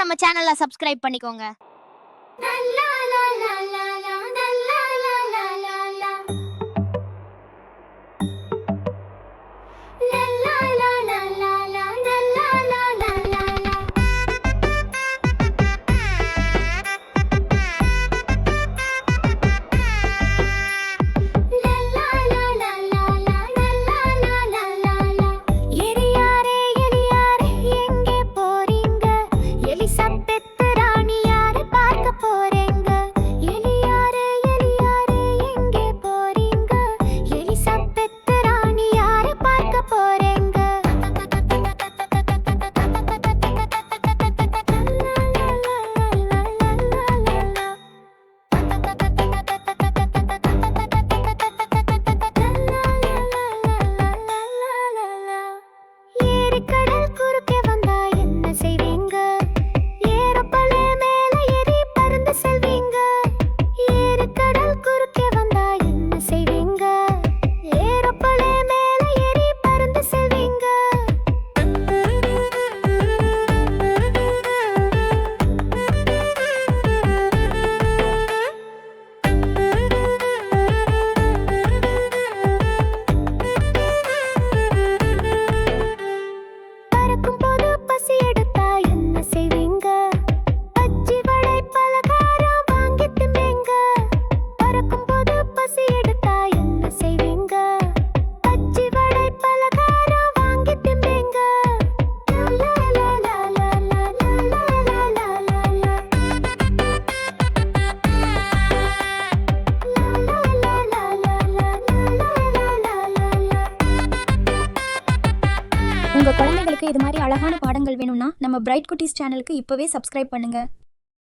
நம்ம சேனல்ல சப்ஸ்கிரைப் பண்ணிக்கோங்க. உங்கள் குழந்தைகளுக்கு இது மாதிரி அழகான பாடங்கள் வேணும்னா நம்ம பிரைட் குட்டீஸ் சேனலுக்கு இப்போவே சப்ஸ்கிரைப் பண்ணுங்க.